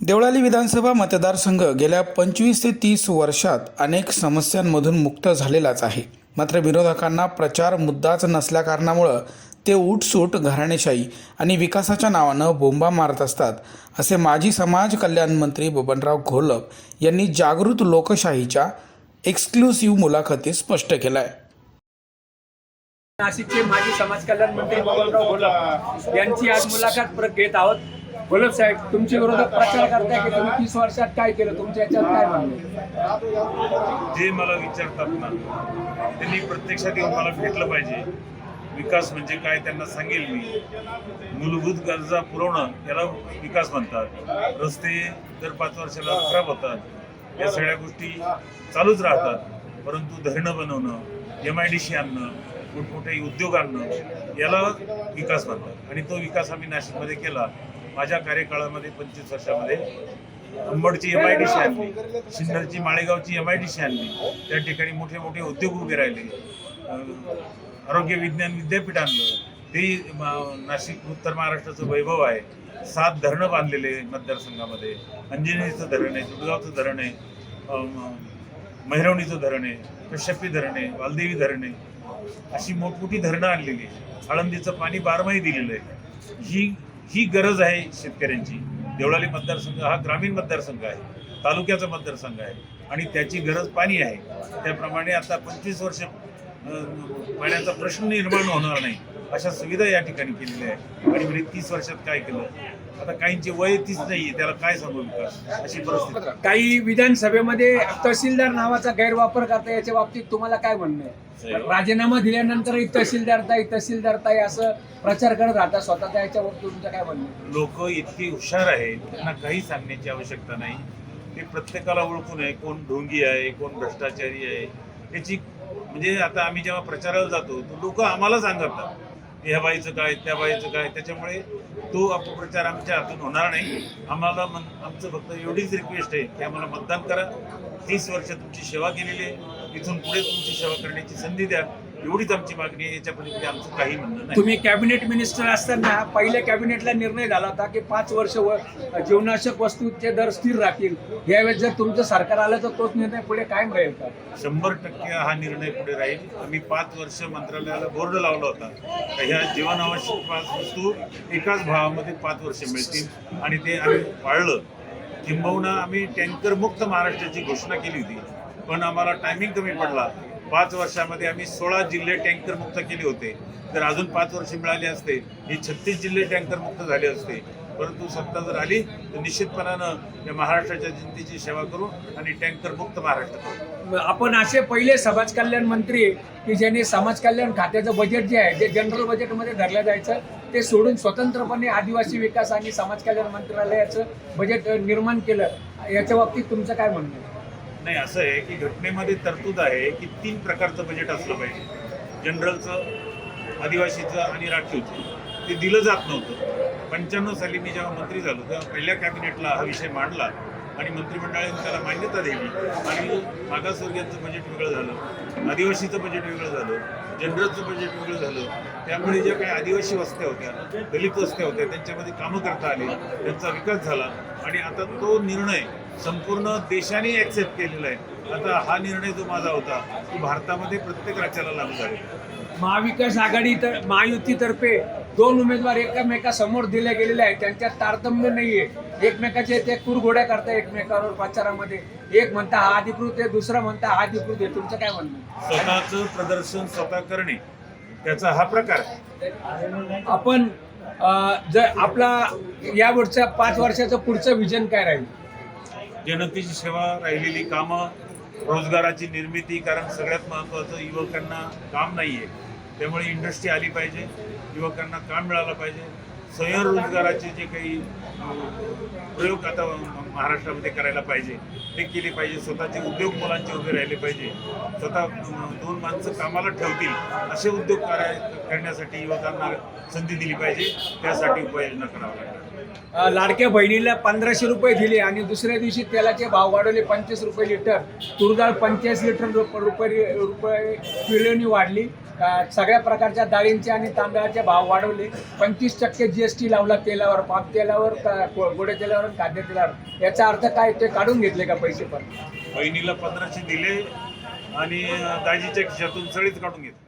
देवळाली विधानसभा मतदारसंघ गेल्या पंचवीस ते तीस वर्षात अनेक समस्यांमधून मुक्त झालेलाच आहे. मात्र विरोधकांना प्रचार मुद्दाच नसल्याकारणामुळं ते उठसूट घराणेशाही आणि विकासाच्या नावानं बोंबा मारत असतात असे माजी समाज कल्याण मंत्री बबनराव घोलप यांनी जागृत लोकशाहीच्या एक्सक्लुसिव्ह मुलाखतीत स्पष्ट केलं आहे नाशिकचे माजी समाज कल्याण मंत्री बबनराव घोलप यांची आज मुलाखत घेत आहोत. घोलप साहेब तुमच्या विरोधात प्रचार करताय की तुम्ही तीस वर्षात काय केलं? तुमच्या याच्यात काय म्हणलं जे मला विचारतात ना त्यांनी प्रत्यक्षात येऊन मला भेटलं पाहिजे. विकास म्हणजे काय त्यांना सांगेल मी. मूलभूत गरजा पुरवणं याला विकास म्हणतात. रस्ते दर पाच वर्षाला खराब होतात. या सगळ्या गोष्टी चालूच राहतात. परंतु धरणं बनवणं एम आय डी सी आणणं मोठमोठे उद्योग आणणं याला विकास म्हणतात. आणि तो विकास आम्ही नाशिकमध्ये केला. माझ्या कार्यकाळामध्ये पंचवीस वर्षामध्ये अंबडची एम आय डी सी आणली. सिन्नरची माळेगावची एम आय डी सी आणली. त्या ठिकाणी मोठे मोठे उद्योग उभे राहिले. आरोग्य विज्ञान विद्यापीठ आणलं. ते म- नाशिक उत्तर महाराष्ट्राचं वैभव आहे. सात धरणं बांधलेले मतदारसंघामध्ये. अंजनेरीचं धरण आहे दुडगावचं धरण आहे. अं, मैरवणीचं धरण आहे कश्यपी धरण आहे वालदेवी धरण आहे. अशी मोठमोठी धरणं आणलेली आहे आळंदीचं पाणी बारमाही दिलेलं आहे. ही ही गरज आहे शेतकऱ्यांची. देवळाली मतदारसंघ हा ग्रामीण मतदारसंघ आहे तालुक्याचा मतदारसंघ आहे आणि त्याची गरज पाणी आहे. त्याप्रमाणे आता पंचवीस वर्ष पाण्याचा प्रश्न निर्माण होणार नाही. अशा सुविधा या ठिकाणी केलेल्या आहे आणि म्हणजे तीस वर्षात काय केलं? आता काहींची वय तीच नाहीये त्याला काय सांगू विकास अशी परिस्थिती. काही विधानसभेमध्ये तहसीलदार नावाचा गैरवापर करता याच्या बाबतीत तुम्हाला काय म्हणणं आहे? राजीनामा दिल्यानंतरही तहसीलदार ताई तहसीलदार ताई असं प्रचार करत राहता स्वतःच्या याच्या बाबतीत तुमचं काय म्हणणं? लोक इतके हुशार आहेत त्यांना काही सांगण्याची आवश्यकता नाही. ते प्रत्येकाला ओळखून आहे कोण ढोंगी आहे कोण भ्रष्टाचारी आहे. याची म्हणजे आता आम्ही जेव्हा प्रचाराला जातो तर लोक आम्हाला सांगतात. ह्या बाईचं काय त्या बाईचं काय त्याच्यामुळे तो अपप्रचार आमच्या हातून होणार नाही. आम्हाला मन- आमचं फक्त एवढीच रिक्वेस्ट आहे की आम्हाला मतदान करा. तीस वर्ष तुमची सेवा केलेली आहे. इथून पुढे तुमची सेवा करण्याची संधी द्या. एवढीच आमची मागणी आहे याच्या पलीकडे आमचं काही म्हणणं नाही. तुम्ही कॅबिनेट मिनिस्टर असताना पहिल्या कॅबिनेटला निर्णय झाला होता की पाच वर्ष व जीवनावश्यक वस्तूचे दर स्थिर राहतील. यावेळेस जर तुमचं सरकार आलं तर तोच निर्णय पुढे कायम राहील का? शंभर टक्के हा निर्णय पुढे राहील. आम्ही पाच वर्ष मंत्रालयाला बोर्ड लावला होता. तर ह्या जीवनावश्यक पाच वस्तू एकाच भावामध्ये पाच वर्ष मिळतील. आणि ते आम्ही पाळलं. किंबहुना आम्ही टँकर मुक्त महाराष्ट्राची घोषणा केली होती. पण आम्हाला टायमिंग कमी पडला. पाच वर्षामध्ये आम्ही सोळा जिल्हे टँकर मुक्त केले होते. जर अजून पाच वर्ष मिळाले असते ही छत्तीस जिल्हे टँकर मुक्त झाले असते. परंतु सत्ता जर आली तर निश्चितपणानं या महाराष्ट्राच्या जनतेची सेवा करू आणि टँकर मुक्त महाराष्ट्र करू. आपण असे पहिले समाज कल्याण मंत्री की ज्यांनी समाज कल्याण खात्याचं बजेट जे आहे जे जनरल बजेटमध्ये धरलं जायचं ते सोडून स्वतंत्रपणे आदिवासी विकास आणि समाज कल्याण मंत्रालयाचं बजेट निर्माण केलं. याच्या बाबतीत तुमचं काय म्हणणं आहे? नाही असं आहे की घटनेमध्ये तरतूद आहे की तीन प्रकारचं बजेट असलं पाहिजे. जनरलचं आदिवासीचं आणि राखीवचं. ते दिलं जात नव्हतं. पंच्याण्णव साली मी जेव्हा मंत्री झालो तेव्हा पहिल्या कॅबिनेटला हा विषय मांडला आणि मंत्रिमंडळाने त्याला मान्यता दिली. आणि मागासवर्गीयांचं बजेट वेगळं झालं आदिवासीचं बजेट वेगळं झालं जनरलचं बजेट वेगळं झालं. त्यामुळे ज्या काही आदिवासी वस्त्या होत्या दलित वस्त्या होत्या त्यांच्यामध्ये कामं करता आली त्यांचा विकास झाला. आणि आता तो निर्णय संपूर्ण देशाने ऍक्सेप्ट केलेला आहे आता हा निर्णय जो माझा होता तो भारतामध्ये प्रत्येक राज्याला लागू आहे. महाविकास आघाडी तर महायुतीतर्फे दोन उमेदवार एकमेकासमोर दिले गेलेले आहेत त्यांच्यात तारतम्य नाहीये एकमेकाचे ते कुरघोड्या करतात एकमेकावर प्रचारामध्ये एक म्हणता हा अधिकृत आहे दुसरा म्हणता हा अधिकृत आहे तुमचं काय म्हणणं आहे? स्वतःचं प्रदर्शन स्वतः करणे त्याचा हा प्रकार आहे. आपण जर आपला या वर्षा पाच वर्षाचं पुढचं विजन काय राहील जनतेची सेवा राहिलेली कामं रोजगाराची निर्मिती कारण सगळ्यात महत्त्वाचं युवकांना काम नाही आहे त्यामुळे इंडस्ट्री आली पाहिजे युवकांना काम मिळालं पाहिजे. स्वयंरोजगाराचे जे काही प्रयोग आता महाराष्ट्रामध्ये करायला पाहिजे ते केले पाहिजे. स्वतःचे उद्योग मुलांचे उभे राहिले पाहिजे. स्वतः दोन माणसं कामाला ठेवतील असे उद्योग कराय करण्यासाठी युवकांना संधी दिली पाहिजे. त्यासाठी उपाययोजना कराव्या लागतात. लाडक्या बहिणीला पंधराशे रुपये दिले आणि दुसऱ्या दिवशी तेलाचे भाव वाढवले पंचवीस रुपये लिटर. तुरडाळ पंचेचाळीस लिटर रुपये रुपये किलोनी वाढली. सगळ्या प्रकारच्या डाळींचे आणि तांदळाचे भाव वाढवले. पंचवीस टक्के जी एस टी लावला तेलावर पाम तेलावर गोडे तेलावर आणि खाद्यतेलावर याचा अर्थ काय? ते काढून घेतले का पैसे पण? बहिणीला पंधराशे दिले आणि दाजीच्या खिशातून सळीच काढून घेतले.